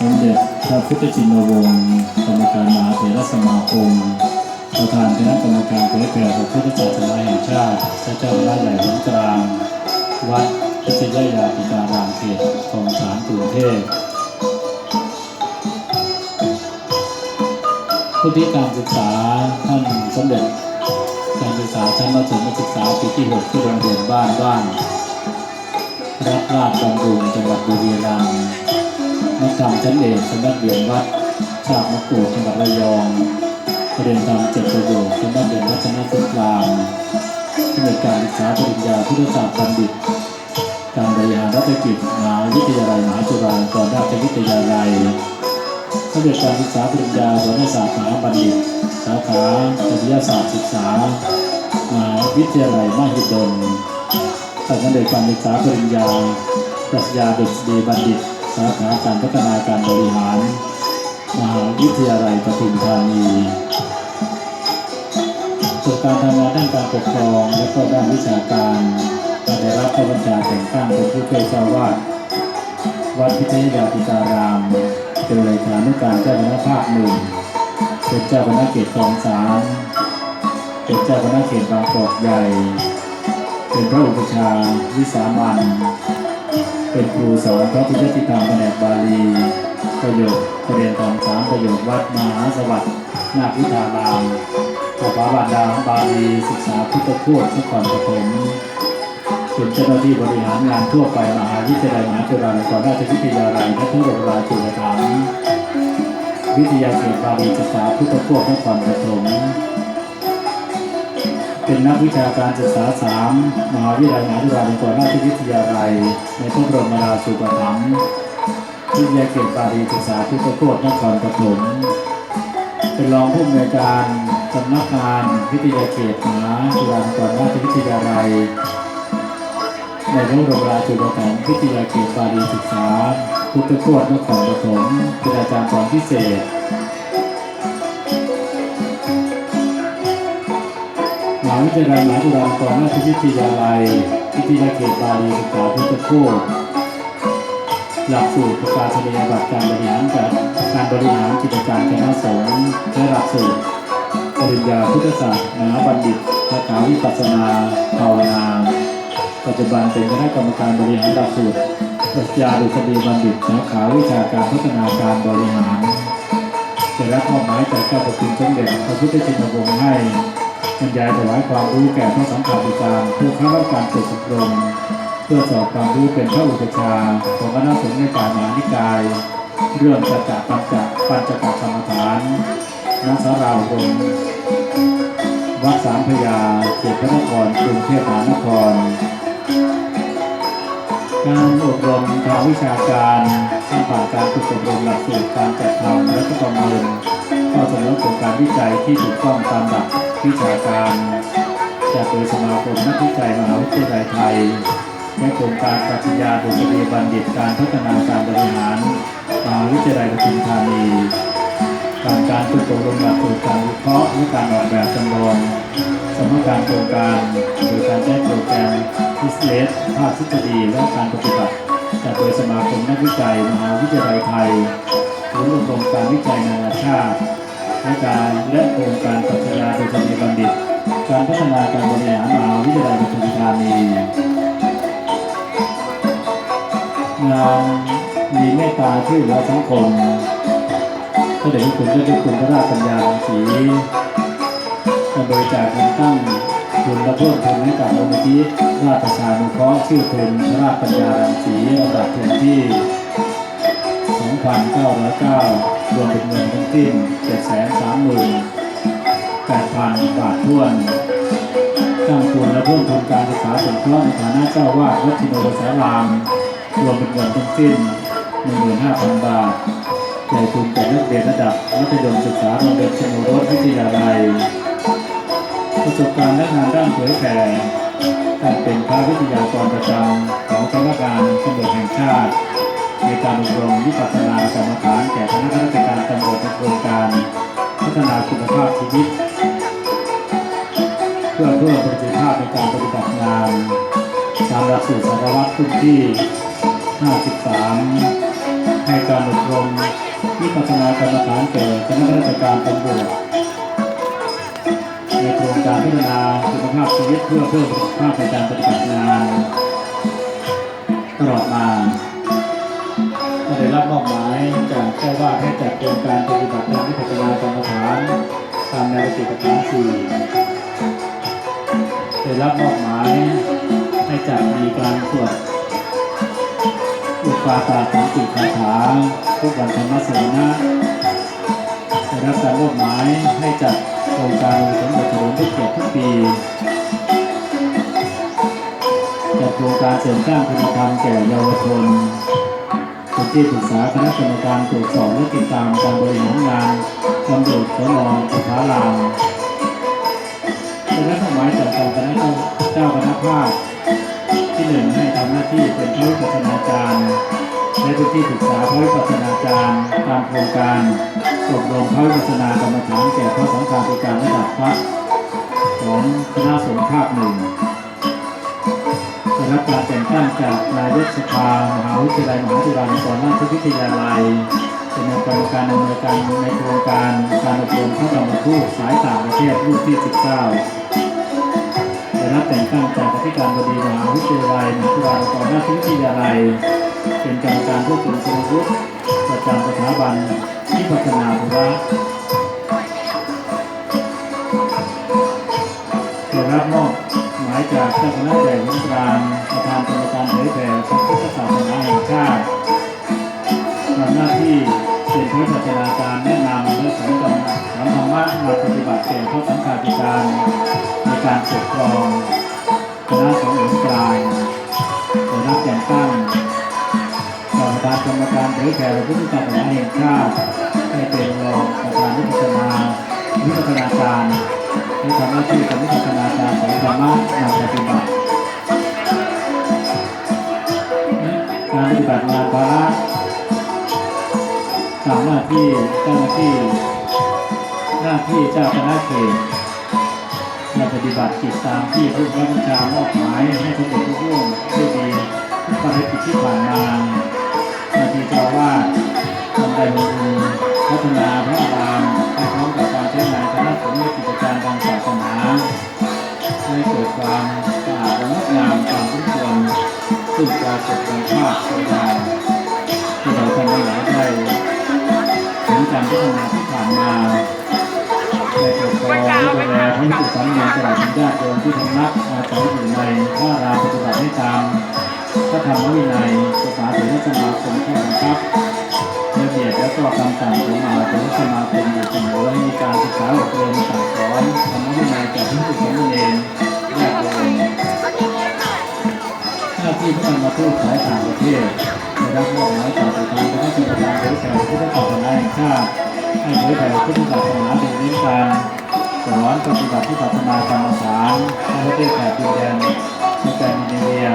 สมเด็จพระพุทธชินวงศ์กรรมการมหาเถรสมาคม ประธานคณะกรรมการเผยแผ่พระพุทธศาสนาแห่งชาติพระเจ้าพระใหญ่หลวงกลาง วัดพิจิยยาติการามเขตคลองสานกรุงเทพผู้ที่การศึกษาท่านสมเด็จ การศึกษาชั้นมัธยมศึกษาปีที่ 6 ที่โรงเรียนบ้านบ้านรัฐราชบำรุงจังหวัดบุรีรัมย์ นักธรรมชั้นเอกสำนักเรียนวัดชาบมะกรูดจังหวัดระยองเรียนธรรมเจ็ดประโยคสำนักเรียนวัฒนศึกษาที่มีการศึกษาปริญญาพุทธศาสตร์บัณฑิต การบริหารรัฐกิจมหาวิทยาลัยมหาจุฬาลงกรณราชวิทยาลัยที่มีการศึกษาปริญญาโหราศาสตร์มหาบัณฑิต สาขาจริยศาสตร์ศึกษามหาวิทยาลัยมหิดลสำเร็จการศึกษาปริญญาปรัชญาดุษฎีบัณฑิต สาขาการพัฒนาการบริหาร มหาวิทยาลัยปทุมธานีส่วนการทำงานด้านการปกครองและก็ด้านวิชาการได้รับพระบัญชาแต่งตั้งเป็นผู้ช่วยเจ้าวาดวัดพิทยาธิการาม เป็นเลขานุการเจ้าคณะภาคหนึ่งเป็นเจ้าคณะเขตคลองสามเป็นเจ้าคณะเขตบางกอกใหญ่ เป็นพระอุปชฌาย์วิสามัญ เป็นครูสอนพระพุทธธิธรรมแผนกบาลี ประโยคประเรียนธรรมสามประโยควัดมหาสวัสดิ์นาควิทารามสถาบันดาบาลีศึกษาพุทธพูดนครปฐมเป็นเจ้าหน้าที่บริหารงานทั่วไปมหาวิทยาลัยมหาจุฬาลงกรณราชวิทยาลัยและทั้งโรงเรีจุฬาภรณ์วิทยาเขตบาลีศึกษาพุทธพูดนครปฐม เป็นนักวิชาการศึกษาสามมหาวิทยาลัยมหาจุฬาลงกรณราชวิทยาลัย ในพระบรมราชูปถัมภ์วิทยาเขตปารีศึกษาพุทธโคตนครปฐมเป็นรองผู้อำนวยการสำนักงานวิทยาเขตมหาจุฬาลงกรณราชวิทยาลัย ในพระบรมราชูปถัมภ์วิทยาเขตปารีศึกษาพุทธโคตนครปฐมเป็นอาจารย์สอนพิเศษ วิทยาลัยมหาจุฬาลงกรณราชวิทยาลัยวิทยาเขตบาลีศึกษาพุทธโคตหลักสูตรประกาศนียบัตรการบริหารจัดการบริหารกิจการคณะสงฆ์และหลักสูตรปริญญาพุทธศาสตร์มหาบัณฑิตสาขาวิปัสสนาภาวนา ปัจจุบันเป็นคณะกรรมการบริหารหลักสูตรปรัชญาดุษฎีบัณฑิตสาขาวิชาการพัฒนาการบริหารจะรับมอบหมายจากเจ้าประคุณสมเด็จพระพุทธชินวงศ์ให้ บรรยายถวายความรู้แก่พระสังฆาธิการผู้เข้ารับการฝึกอบรมเพื่อสอบความรู้เป็นพระอุปชาของคณะสงฆ์ในการมหานิกาย เรื่องจักรปัญจปัญจกกรรมฐานนักสาราวรมวัดสามพยาเขตพระนครกรุงเทพมหานคร การอบรมทางวิชาการสร้างผ่านการฝึกอบรมหลักสูตรการจัดทำและก็ประเมินข้อเสนอโครงการวิจัยที่ถูกต้องตามหลัก วิชาการจากโดยสมาคมนักวิจัยมหาวิทยาลัยไทยและโครงการปรัชญาดุษฎีบัณฑิตการพัฒนาการบริหารมหาวิทยาลัยปทุมธานีการการฝึกอบรมหลักสูตรการวิเคราะห์และการออกแบบจำลองสมการโครงการโดยการใช้โปรแกรมพิเศษภาคทฤษฎีและการปฏิบัติจากโดยสมาคมนักวิจัยมหาวิทยาลัยไทยศูนย์อบรมการวิจัยนานาชาติ และการและโครงการปรัชญาดุษฎีบัณฑิต การพัฒนาการบริหารมหาวิทยาลัยปทุมธานีงานมีเมตตาช่วยเหลือสังคมพระเดชพระคุณเจ้าพระคุณพระราชปัญญาสีการบริจาคเงินตั้งทุนและเพิ่มทุนให้กับมูลนิธิราชประชานุเคราะห์ชื่อทุนพระราชปัญญาสีระดับทุนที่ 2,909 รวมเป็นเงินทั้งสิ้น730,000 8,000บาทท้วนตั้งทุนและเพิ่มทุนการศึกษาสงเคราะห์ในฐานะเจ้าวาดวัดชินโรสาราม รวมเป็นเงินทั้งสิ้น15,000บาทใหญ่ทุนแก่นักเรียนระดับมัธยมศึกษาโรงเรียนชนรสวิทยาลัยประสบการณ์และงานด้านเผยแผ่การเป็นพระวิทยากรประจำของสำนักงานตำรวจแห่งชาติ ในการอบรมวิปัสสนากรรมฐานแก่คณะข้าราชการ คุณภาพชีวิตเพื่อเพิ่มประสิทธิภาพในการปฏิบัติงานตามหลักสูตรสารวัตรขึ้นที่ 53 ให้ในการอบรมที่พัฒนากรรมฐานแก่คณะราชการตำรวจในโครงการพัฒนาคุณภาพชีวิตเพื่อเพิ่มประสิทธิภาพในการปฏิบัติงานตลอดมาก็ได้รับมอบหมายจากเจ้าวาดให้จัดโครงการปฏิบัติการที่พัฒนากรรมฐาน ตามแนวปฏิบัติการสี่ได้รับมอบหมายให้จัดมีการตรวจอุปาตาสันติคาถาทุกวันธรรมสวนะได้รับการมอบหมายให้จัดโครงการอุสมบทเฉลิมพระเกียรติทุกปีจัดโครงการเสริมสร้างคุณธรรมแก่เยาวชนเป็นที่ปรึกษาคณะกรรมการตรวจสอบและติดตามการบริหารงาน ตำรวจสนสุภารามได้รับมอบหมายจากการคณะเจ้าคณะภาคที่หนึ่งให้ทำหน้าที่เป็นผู้วิปัสนาจารย์ในพื้นที่ศึกษาพระวิปัสนาจารย์ตามโครงการอบรมพระวิปัสสนากรรมฐานแก่พระสังฆาธิการระดับพระของคณะสงฆ์ภาคหนึ่งได้รับการแต่งตั้งจากนายกสภามหาวิทยาลัยมหาจุฬาลงกรณราชวิทยาลัย เป็นกรรมการดำเนินการในโครงการการอบรมพระธรรมทูตสายต่างประเทศรุ่นที่ 19ได้รับแต่งตั้งจากอธิการบดีมหาวิทยาลัยมหาจุฬาลงกรณราชวิทยาลัย เป็นกรรมการผู้ทรงคุณวุฒิประจำสถาบันที่พัฒนาธุระได้รับมอบหมายจากเจ้าคณะใหญ่วิกรามประธานกรรมการเผยแผ่พระพุทธศาสนาแห่งชาติ ทำหน้าที่เป็นผู้พัฒนาการแนะนำและสอนธรรมสอนธรรมะมาปฏิบัติแก่พระสังฆาธิการในการปกครองคณะสงฆ์หลวงกลางได้รับแต่งตั้งกรรมการกรรมการเผยแผ่พระพุทธศาสนาแห่งชาติให้เป็นรองประธานวิปัสสนาวิปัสสนาการให้ทำหน้าที่เป็นวิปัสสนาการสอนธรรมะ ที่เจ้าหน้าที่หน้าที่เจ้าคณะเขตและปฏิบัติกิจตามที่ผู้บับบัญชามอบหมายให้สมเด็จพระพุทธองค์ได้ดีทุกภารกิจที่ผ่านมาหน้าที่เจ้าอาวาทำได้บำรุงพัฒนาพระอารามไปพร้อมกับการใช้งานคณะสงฆ์ในกิจการทางศาสนาให้เกิดความสะอาดและงดงามตามสมควรซึ่งปรากฏเป็นภาพสวยงามที่เราท่านทั้งหลายได้ เห็นการพัฒนาที่ผ่านมาในปกครองและดูแลทั้งสุสานเงินตลอดถึงญาติโยมที่ทำนักอาศัยอยู่ในท่าราปฏิบัติให้ตามพระธรรมวินัยภาษาเถรสมาคมข้อบังคับระเบียบและก็คำสั่งของมหาเถรสมาคมอยู่เสมอและมีการศึกษาอบรมสั่งสอนธรรมวินัยแก่ทั้งสุสานเงินญาติโยมาที่พระธรรมทูดขายต่างประเทศได้รับมอบหมายจากประธานคณะกรรมการเผยแผ่พุทธศาสนาแห่งชาติให้เผยแผ่พุทธศาสนาโดยเน้นการสอนปฏิบัติที่ศาสนากรรมฐานให้ประเทศแถบดินแดนในแดนอินเดีย